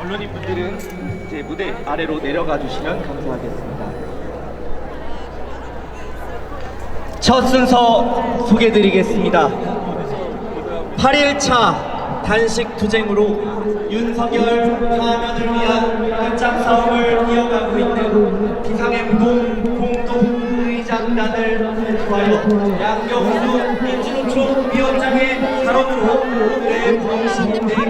언론인 분들은 이제 무대 아래로 내려가 주시면 감사하겠습니다. 첫 순서 소개드리겠습니다. 8일차 단식 투쟁으로 윤석열 파면을 위한 끝장 싸움을 이어가고 있는 비상행동 공동의장단을 통하여 양경수 민주노총 위원장의 발언으로 오늘의 공식대행진을 열고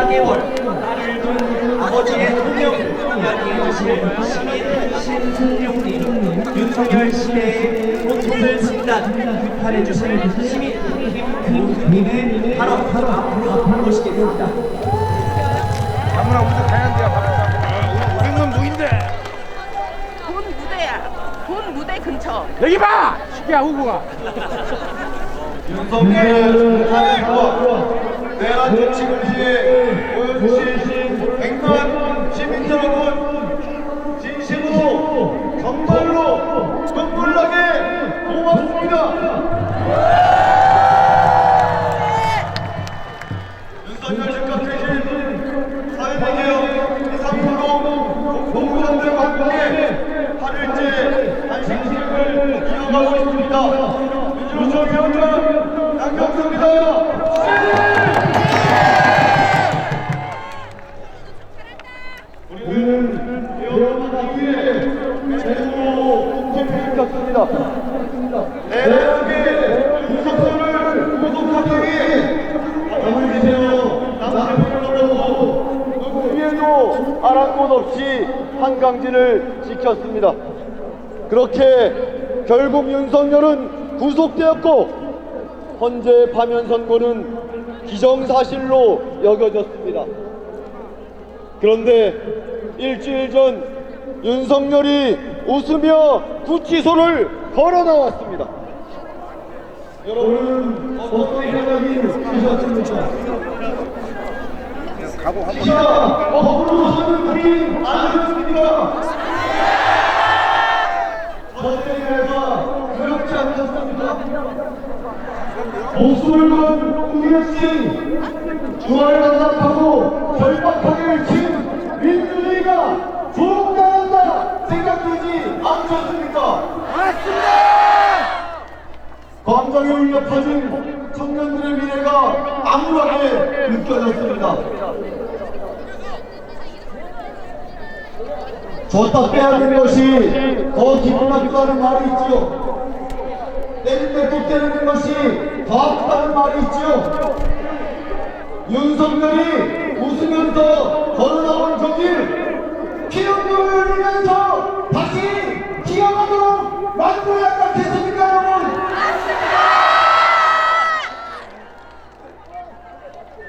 14개월 딸을 둔 아버지의 동역을 이야기해 주실 시민 신승용님 윤석열 시대의 고통을 진단 비판해 주실 시민 김금님의 발언 앞으로 모시겠습니다. 아무나 우리 가야 돼요. 우리 건 무인데. 본 무대야. 본 무대 근처. 여기 봐. 시기야 후보가. 윤석열 사회와 내란 정치를 위해 보여주신 백만 시민 여러분 진심으로 정말로 눈물나게 고맙습니다. 윤석열 즉각되신 사회대개혁 이상으로 공무원들과 함께 8일째 단식식을 이어가고 있습니다. 한강진을 지켰습니다. 그렇게 결국 윤석열은 구속되었고 헌재 파면 선고는 기정사실로 여겨졌습니다. 그런데 일주일 전 윤석열이 웃으며 구치소를 걸어 나왔습니다. 여러분 어떤 생각이 드셨습니까? 기자 거꾸로 서는 우리 주화를 반납하고 절박하게 외친 민주주의가 조롱당한다 생각되지 않으셨습니까? 감정에 울려 퍼진 청년들의 미래가 암울하게 느껴졌습니다. 줬다 빼앗는 것이 더 기분 나쁘다는 말이 있지요. 때릴 때또 때리는 것이 윤석열이 웃으면서 걸어나온 저길 피눈물을 흘리면서 다시 기어가도록 만들어야 않겠습니까 여러분?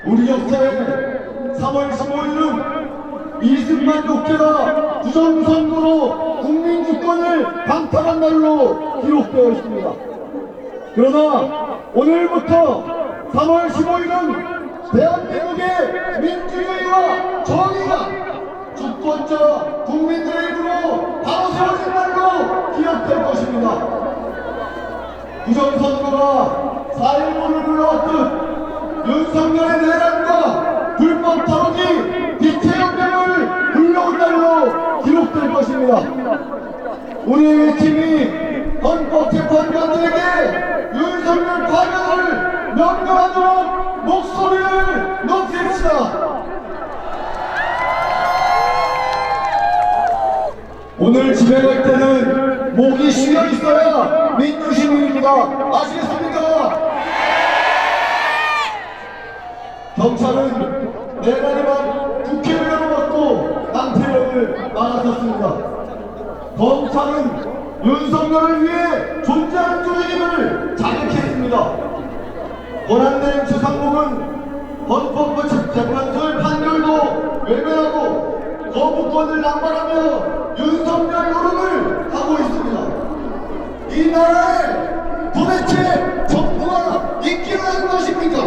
우리 역사에 3월 15일은 이승만 독재가 부정선거로 국민 주권을 강탈한 날로 기록되어 있습니다. 그러나 오늘부터 3월 15일은 대한민국의 민주주의와 정의가 주권자 국민들의 힘으로 바로 세워진 날로 기억될 것입니다. 부정선거가 사일모를 불러왔듯 윤석열의 내란과 불법 빛의 연명을 불러온 날로 기록될 것입니다. 우리 팀이 헌법재판관들에게 윤석열 명령하도록 목소리를 높입시다. 오늘 집에 갈 때는 목이 쉬어 있어야 민주시민입니다. 아시겠습니까? 경찰은 내란에만 국회의원을 맡고 남태령을 막아섰습니다. 검찰은 윤석열을 위해 존재하는 조직임을 자백했습니다. 권한대행 주상목은 헌법부 재판소의 판결도 외면하고 거부권을 남발하며 윤석열 노름을 하고 있습니다. 이 나라에 도대체 정부가 있기는 것입니까?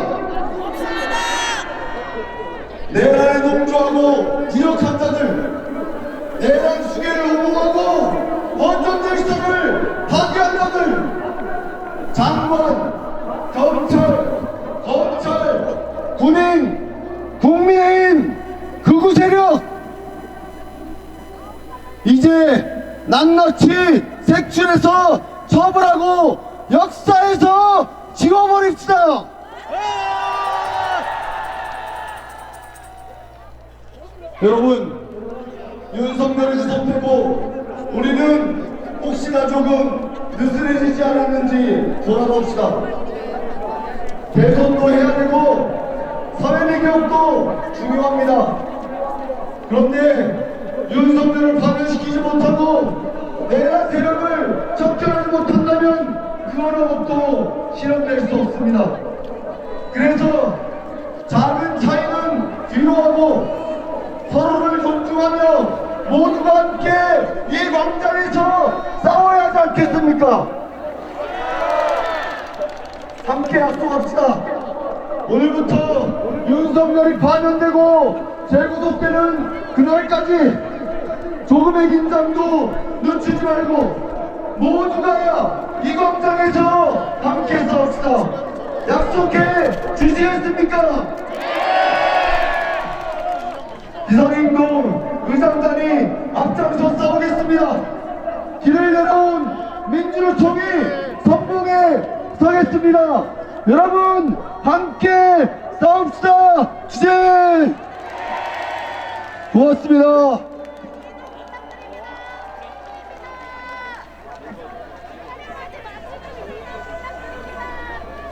내란에 동조하고 기억한 자들 내란 수계를 옹호하고 원정대 시설을 파괴한 자들 장관, 군인, 국민의힘, 극우 세력 이제 낱낱이 색출해서 처벌하고 역사에서 지워버립시다. 여러분 윤석열을 선택고 우리는 혹시나 조금 느슨해지지 않았는지 돌아봅시다. 대선도 해야 돼. 개혁도 중요합니다. 그런데 윤석열을 파면시키지 못하고 내란 세력을 척결하지 못한다면 그 것도 실현될 수 없습니다. 그래서 작은 차이는 뒤로하고 서로를 존중하며 모두가 함께 이 광장에서 싸워야 하지 않겠습니까? 함께 약속합시다. 오늘부터 윤석열이 파면되고 재구속되는 그날까지 조금의 긴장도 늦추지 말고 모두가 이 광장에서 함께 싸웁시다. 약속해 주시겠습니까? 비상행동 의장단이 앞장서 싸우겠습니다. 길을 열어온 민주노총이 선봉에 서겠습니다. 여러분 함께 싸웁시다. 주제 고맙습니다.